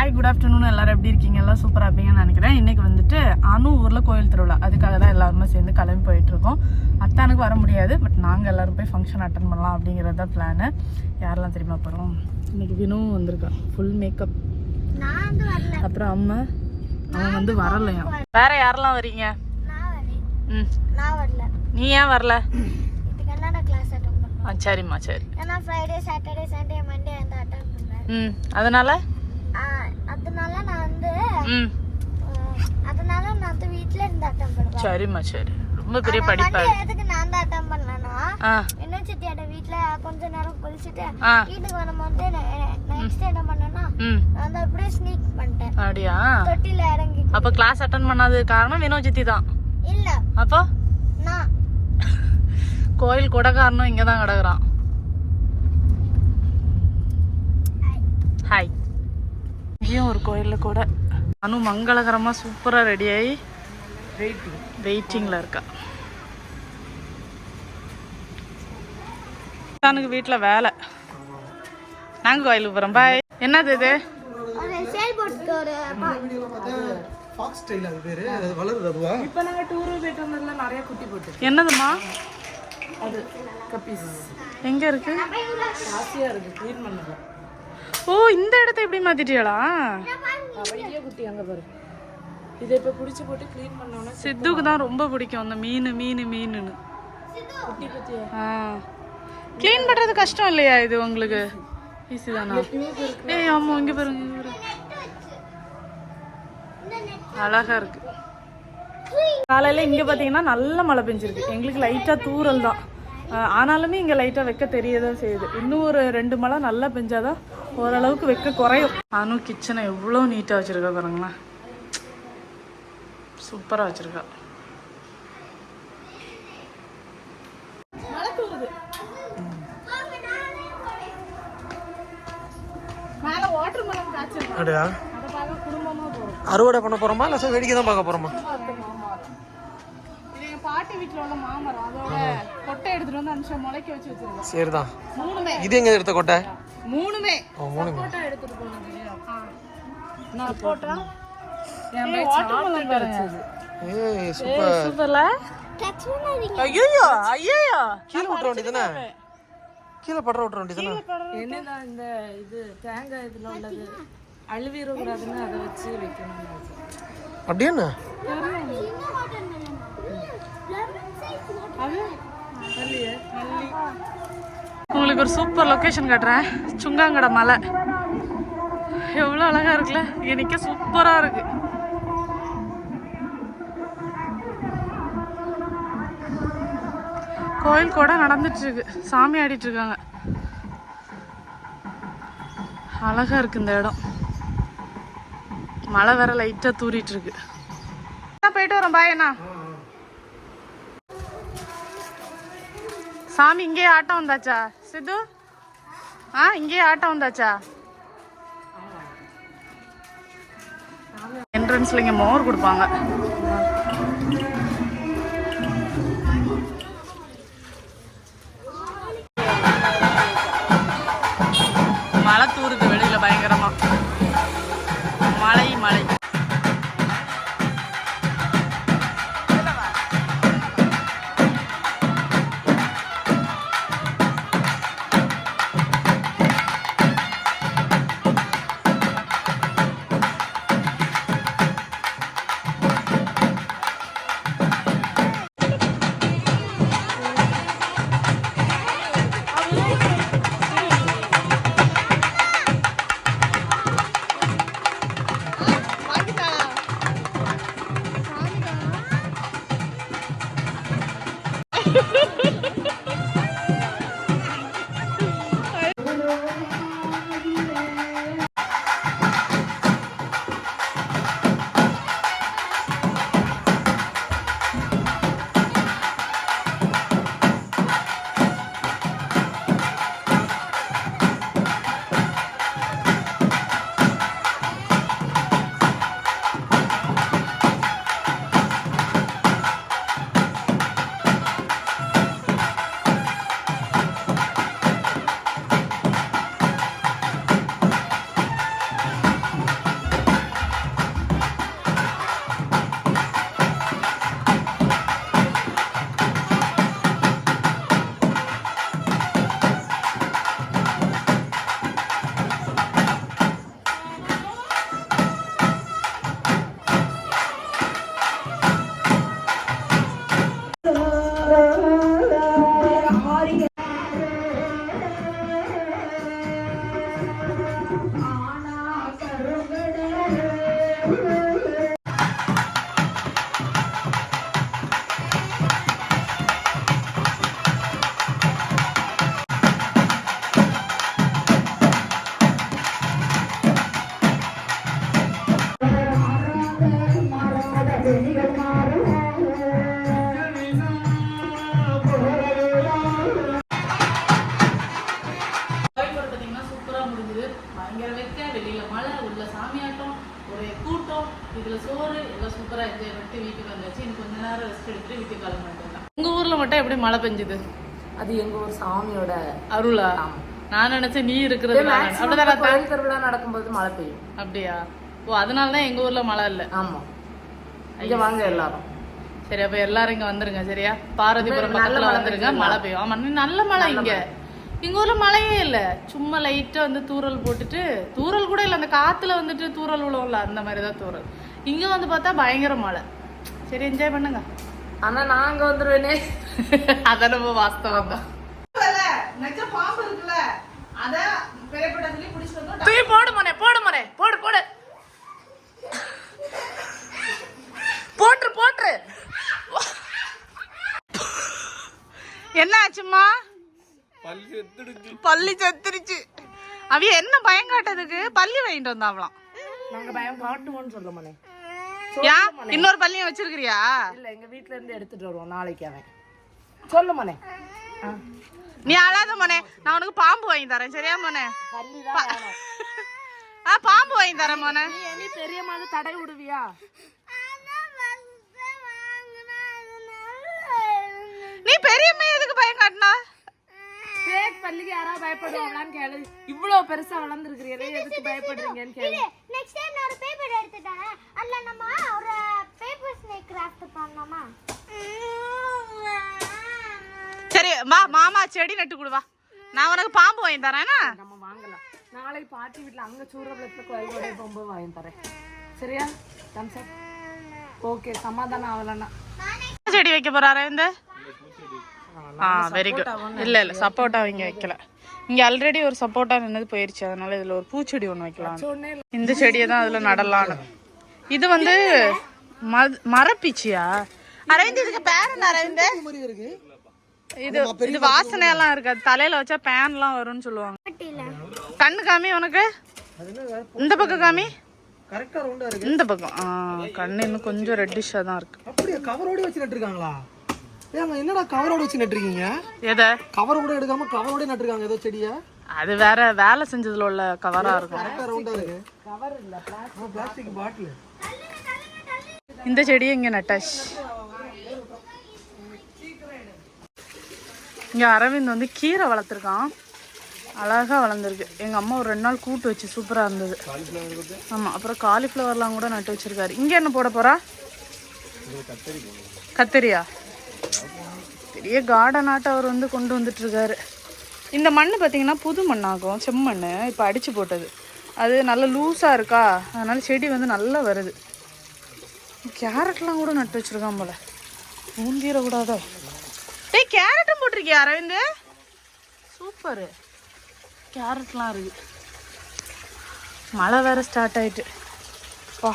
Hi good afternoon எல்லாரும் எப்படி இருக்கீங்க? எல்லாம் சூப்பராக இருப்பீங்கன்னு நினைக்கிறேன். இன்னைக்கு வந்துட்டு அணு ஊரில் கோயில் திருவிழா. அதுக்காக தான் எல்லாருமே சேர்ந்து கிளம்பி போயிட்டு இருக்கோம். அத்தானுக்கு வர முடியாது பட் நாங்கள் எல்லாரும் போய் ஃபங்க்ஷன் அட்டன் பண்ணலாம் அப்படிங்கிறது தான் பிளானு யாரெல்லாம் தெரியுமா போகிறோம் இன்னைக்கு வினுவும் வந்திருக்கா. ஃபுல் மேக்கப் அப்புறம் அம்மா? அவன் வந்து வரலையா? வேற யாரெல்லாம் வரீங்க ம். நீ ஏன் வரல? சரிம்மா சரி. ஏன்னா ஃப்ரைடே சாட்டர்டே சண்டே மண்டே அட்டன் ம் அதனால? அதனால நான் வந்து அதனால நான் வந்து வீட்ல இருந்து அட்டன் பண்ணுவேன் சரிம்மா சரி. ரொம்ப பெரிய படிப்பா எதுக்கு நான் தான் அட்டன் பண்ணேன்னா ஆ. என்ன சித்தியோட வீட்ல கொஞ்ச நேரம் குளிச்சுட்டு வீட்டுக்கு வரும்போது நெக்ஸ்ட் என்ன பண்ணேன்னா ம். நான் வந்து அப்படியே ஸ்னீக் பண்ணிட்டேன். அப்படியா? தொட்டில இறங்கி அப்ப கிளாஸ் அட்டன் பண்ணாதது காரணம் வினோ சித்தி தான். இல்ல. அப்போ? நான். கோயில் கொடைக்காரனும் இங்க தான் கிடக்குறான் ஹாய் இங்கேயும் ஒரு கோயில்ல கூட. அனு மங்களகரமா சூப்பரா ரெடி ஆகி வெயிட்டிங்ல இருக்கா. எனக்கு வீட்ல வேலை. நாங்க கோயிலுக்கு போறோம். பாய் என்னது இது? ஒரு சேல் போட்டுக்கு ஒரு ஃபாக்ஸ் ஸ்டைல் அது பேரு. அது வளருது அதுவா? இப்போ நாங்க டூர் போயிட்டு வந்ததுல நிறைய குட்டி போட்டு என்னதுமா அது கப்பீஸ் எங்க இருக்கு? ஆசையா இருக்கு. க்ளீன் பண்ணது ஓ இந்த இடத்த எப்படி மாத்திட்டியாளா குட்டி அங்க பாரு இதை இப்ப புடிச்சு போட்டு க்ளீன் பண்ணோம்னா சித்துக்கு தான் ரொம்ப பிடிக்கும் அந்த மீன் மீன் மீனுன்னு. குட்டி ஆ. க்ளீன் பண்றது கஷ்டம் இல்லையா இது உங்களுக்கு? ஈஸி தானா? ஏய் ஆமா இங்க பாருங்க இங்க பாருங்க. அழகா இருக்கு. காலையில இங்க பாத்தீங்கன்னா நல்ல மழை பெஞ்சிருக்கு. எங்களுக்கு லைட்டா தூறல் தான். ஆனாலுமே இங்க லைட்டா வெக்க தெரியதான் செய்யுது. இன்னும் ஒரு ரெண்டு மழை நல்லா பெஞ்சாதான் ஓரளவுக்கு வெக்க குறையும். அனு கிச்சனை எவ்வளோ நீட்டா வச்சிருக்கா பாருங்களேன். சூப்பரா வச்சிருக்கா. அறுவடை பண்ண போறோமா? இல்ல வேடிக்கை தான் பார்க்க போறோமா? பாட்டி வீட்ல உள்ள மாமரம் அதோட கொட்டை எடுத்துட்டு வந்து அனுப்பிச்சு முளைக்க வச்சு வச்சிருக்கோம். சரிதான். மூணுமே. இது எங்க எடுத்த கொட்டை? மூணுமே. ஓ மூணு எடுத்துட்டு போனோம் நான் பாருங்க. ஏய் சூப்பர் சூப்பர்ல டச் பண்ணாதீங்க ஐயோ ஐயோ கீழே விட்டுற வேண்டியதானே கீழே படுற விட்டுற வேண்டியதானே என்னன்னா இந்த இது தேங்காய் இதுல உள்ளது? அழுவிடக்கூடாதுன்னு அதை வச்சு வைக்கணும் அப்படியே என்ன? உங்களுக்கு ஒரு சூப்பர் லொக்கேஷன் காட்டுறேன். சுங்காங்கடை மலை. எவ்வளோ அழகாக இருக்குல்ல? எனக்கு சூப்பராக இருக்கு. கோயில் கூட நடந்துட்டுருக்கு சாமி ஆடிட்டுருக்காங்க இருக்காங்க. இருக்குது இந்த இடம். மழை வேற லைட்டாக தூரிட்டுருக்கு போயிட்டு வரோம் பாய் என்ன சாமி இங்கேயே ஆட்டம் வந்தாச்சா? சித்து? ஆ இங்கேயே ஆட்டம் வந்தாச்சா? என்ட்ரன்ஸ்ல இங்க மோர் கொடுப்பாங்க. மழை தூருது வெளியில பயங்கரமா. மழை மழை. எடுத்துட்டு வீட்டுக்கு கிளம்ப வேண்டியதான் உங்கள் ஊரில் மட்டும் எப்படி மழை பெஞ்சுது? அது எங்க ஊர் சாமியோட அருளா? நான் நினைச்சேன் நீ இருக்கிறது அப்படிதானே கோயில் திருவிழா நடக்கும்போது மழை பெய்யும். அப்படியா? ஓ அதனால தான் எங்கள் ஊரில் மழை இல்லை. ஆமா. இங்க வாங்க எல்லாரும். சரி அப்ப எல்லாரும் இங்க வந்துருங்க சரியா? பாரதிபுரம் பக்கத்துல வந்துருங்க மழை பெய்யும். ஆமா நல்ல மழை இங்க. எங்க ஊர்ல மழையே இல்ல. சும்மா லைட்டா வந்து தூறல் போட்டுட்டு தூறல் கூட இல்ல அந்த காத்துல வந்துட்டு தூறல் விழுவும்ல அந்த மாதிரி தான் தூறல். இங்க வந்து பார்த்தா பயங்கர மழை. சரி என்ஜாய் பண்ணுங்க. ஆனா நாங்க வந்துருவேனே. அத நம்ம வாஸ்தவம். தான் பாம்பு இருக்குல்ல. அத தூக்கி போடு மனே போடு மனே போடு போடு. போட்டுரு போட்டுரு என்ன ஆச்சும்மா? பள்ளி செத்துருச்சு அவிய என்ன பயம் காட்டதுக்கு பள்ளி வாங்கிட்டு வந்தாவலாம் நாங்க பயம் காட்டுவோம்னு சொல்ல மனே. ஏன் இன்னொரு பள்ளியும் வச்சிருக்கிறியா? இல்ல எங்க வீட்ல இருந்து எடுத்துட்டு வருவோம் நாளைக்கு அவன். சொல்லு மனே. நீ அழாத மனே. நான் உனக்கு பாம்பு வாங்கி தரேன் சரியா மனே? ஆ பாம்பு வாங்கி தரேன் மோனே. நீ பெரிய மாதிரி தடை விடுவியா? நீ பெரியம்மா எதுக்கு பயம் காட்டினா பேக் பள்ளிக்கு யாராவது பயப்படுவாங்களான்னு கேளு. இவ்வளவு பெருசா வளர்ந்துருக்கிறீங்களே எதுக்கு பயப்படுறீங்கன்னு கேளு. நெக்ஸ்ட் டைம் நான் ஒரு பேப்பர் எடுத்துட்டேன். அதுல நம்ம ஒரு பேப்பர் ஸ்னேக் கிராஃப்ட் பண்ணோமா சரி வா மாமா செடி நட்டு கொடு வா. நான் உனக்கு பாம்பு வாங்கி தரேனா நம்ம வாங்கலாம். நாளைக்கு பாட்டி வீட்ல அங்க சூரபலத்துல கோயில் கொடை போகும்போது வாங்கி தரேன். சரியா? தம்ஸ் ஓகே சமாதானம் ஆகலன்னா. செடி வைக்க போறாரு இந்த? ஆ வெரி குட் இல்ல இல்ல சப்போட்டா இங்க வைக்கல. இங்க ஆல்ரெடி ஒரு சப்போட்டா நின்னது போயிருச்சு. அதனால இதுல ஒரு பூச்செடி ஒண்ணு வைக்கலாம் இந்த செடியை தான் அதுல நடலாம்னு. இது வந்து மரப்பீச்சியா? அரவிந்த் இதுக்கு பேர் என்ன அரவிந்த்? இது இது வாசனையெல்லாம் இருக்காது தலையில வச்சா பேன்லாம் வரும்னு சொல்லுவாங்க. கண்ணு காமி உனக்கு? இந்த பக்கம் காமி? கரெக்டா ரவுண்டா இருக்கு. இந்த பக்கம். கண்ணு இன்னும் கொஞ்சம் ரெட்டிஷா தான் இருக்கு. அப்படியே கவரோட வச்சு நட்டுருக்காங்களா ஏங்க என்னடா கவரோட வச்சு நட்டுருக்கீங்க? எதை? கவர் கூட எடுக்காம கவரோட நட்டுருக்காங்க ஏதோ செடியா. அது வேற வேலை செஞ்சதுல உள்ள கவரா இருக்கும். கரெக்டா ரவுண்டா இருக்கு. கவர் இல்ல பிளாஸ்டிக் பாட்டில் இந்த செடியை இங்க நட்டாச்சு இங்க அரவிந்த் வந்து கீரை வளர்த்துருக்கான். அழகா வளர்ந்துருக்கு. எங்க அம்மா ஒரு ரெண்டு நாள் கூட்டு வச்சு சூப்பரா இருந்தது. ஆமா அப்புறம் காலிஃப்ளவர்லாம் கூட நட்டு வச்சிருக்காரு. இங்க என்ன போட போறா? கத்திரியா? பெரிய கார்டன் அவர் வந்து கொண்டு வந்துட்டுருக்காரு. இந்த மண் பார்த்திங்கன்னா புது மண்ணாகும் செம்மண் இப்போ அடித்து போட்டது. அது நல்லா லூஸாக இருக்கா? அதனால் செடி வந்து நல்லா வருது. கேரட்லாம் கூட நட்டு வச்சுருக்கான் போல. ஊந்திரக்கூடாதோ? டேய் கேரட்டும் போட்டிருக்கியா அரவிந்த்? சூப்பரு. கேரட்லாம் இருக்குது மழை வேறு ஸ்டார்ட் ஆயிட்டு. வா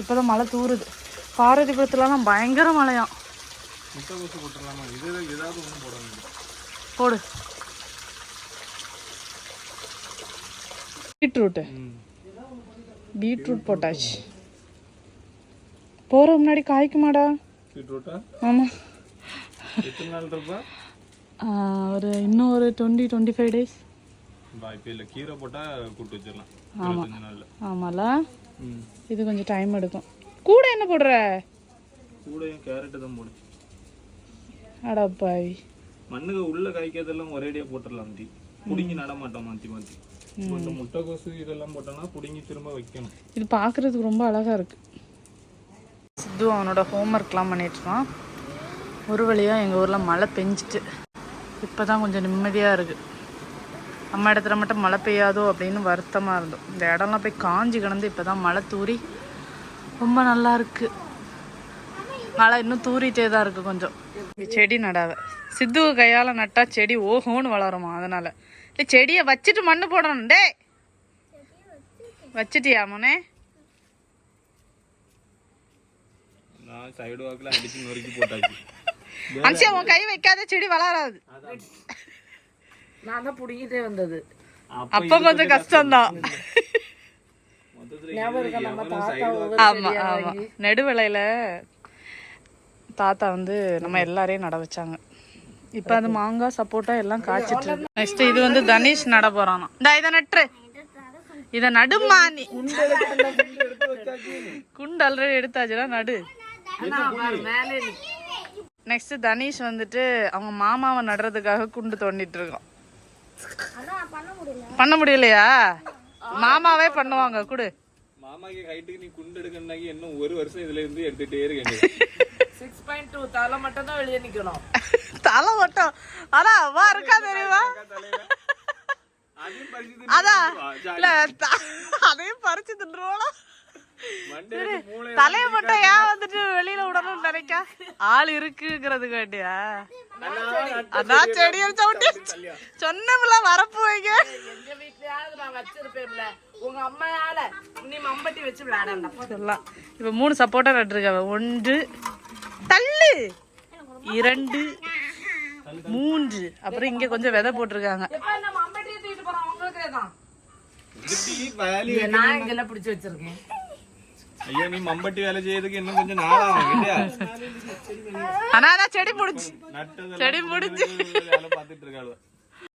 இப்போதான் மழை தூறுது பாரதிபுரத்துலலாம் பயங்கர மழையாம். போடு. பீட்ரூட்டு. பீட்ரூட் போட்டாச்சு. போகிற முன்னாடி காய்க்குமாடா. பீட்ரூட்டா? ஆமாம் எத்தனை நாள் இருப்பா? ஒரு இன்னும் ஒரு டுவெண்ட்டி டுவெண்ட்டி ஃபைவ் டேஸ். இப்போ இல்லை கீரை போட்டால் கூட்டு வச்சிடலாம். இருபத்தஞ்சு நாளில். ஆமால. ம். இது கொஞ்சம் டைம் எடுக்கும். கூட என்ன போடுற? கூடையும் கேரட்டு தான் போடு. அடப்பாவி மண்ணுக்கு உள்ள காய்க்கிறதெல்லாம் ஒரேடியாக போட்டுடலாம் டி புடுங்கி நட மாட்டோம் மாற்றி மாற்றி இப்போ இந்த முட்டைக்கோசு இதெல்லாம் போட்டோம்னா புடுங்கி திரும்ப வைக்கணும். இது பார்க்குறதுக்கு ரொம்ப அழகாக இருக்கு. சித்து அவனோட ஹோம்ஒர்க்லாம் பண்ணிட்டுருக்கான். ஒரு வழியாக எங்கள் ஊரில் மழை பெஞ்சிட்டு. இப்போ தான் கொஞ்சம் நிம்மதியாக இருக்குது நம்ம இடத்துல மட்டும் மழை பெய்யாதோ அப்படின்னு வருத்தமாக இருந்தோம். இந்த இடம்லாம் போய் காஞ்சி கிடந்து இப்போ தான் மழை தூறி ரொம்ப நல்லா இருக்கு. மழை இன்னும் தூறிட்டே தான் இருக்குது கொஞ்சம். செடி நடாத சித்துவு கையால் நட்டா செடி ஓஹோன்னு வளருமா அதனால். இல்லை செடியை வச்சுட்டு மண்ணு போடணும். டே வச்சிட்டியா மோனே? அன்சியா உன் கை வைக்காத செடி வளராது. நான் தான் பிடிக்கிட்டே வந்தது. அப்ப கொஞ்சம் கஷ்டம்தான். மொத்தத்துல ஞாபகம் இருக்கா நம்ம தாத்தா ஒவ்வொரு ஆமா ஆமா நெடுவிலையில தாத்தா வந்து நம்ம எல்லாரையும் நட வச்சாங்க. இப்ப அது மாங்காய் சப்போட்டா எல்லாம் காய்ச்சிட்டு இருக்கு. நெக்ஸ்ட் இது வந்து தனீஷ் நட போறானா. இந்த இத நட்டுரு. இத நடுமா நீ குண்டு ஆல்ரெடி எடுத்தாச்சுனா நடு. நெக்ஸ்ட் தனீஷ் வந்துட்டு அவங்க மாமாவை நடுறதுக்காக குண்டு தோண்டிட்டு இருக்கான். பண்ண முடியலையா? மாமாவே பண்ணுவாங்க குடு. மாமாக்கு ஹைட்டுக்கு நீ குண்டு எடுக்கணும்னாக்கி இன்னும் ஒரு வருஷம் இதுல இருந்து எடுத்துட்டே இருக்க 6.2 தலை மட்டும் தான் வெளியே நிக்கணும். தலை மட்டும். அதான் வா இருக்கா தெரியுமா? அதான். இல்ல அதையும் பறிச்சு மூளை தலைய மட்டும் ஏன் வந்துட்டு வெளியில விடணும்னு நினைக்க? ஆள் இருக்குங்கிறது வேண்டியா அதான் செடியை சவுட்டி சொன்னமுல வரப்பு வைங்க. எங்க வீட்லயாவது நான் வச்சிருப்பேன்ல. உங்க அம்மையால நீ மம்பட்டி வச்சு விளையாடலாம் சொல்லலாம் இப்ப மூணு சப்போர்ட்டா நட்டுருக்காங்க ஒன்று தள்ளு. இரண்டு மூன்று. அப்புறம் இங்க கொஞ்சம் விதை போட்டிருக்காங்க. நான் இங்கெல்லாம் பிடிச்சு வச்சிருக்கேன். ஐயா நீ மம்பட்டி வேலை செய்யறதுக்கு இன்னும் கொஞ்சம் இல்லையா? ஆனா செடி முடிச்சு நட்டதெல்லாம் செடி முடிஞ்சு. வேலை பார்த்துட்டு இருக்காள்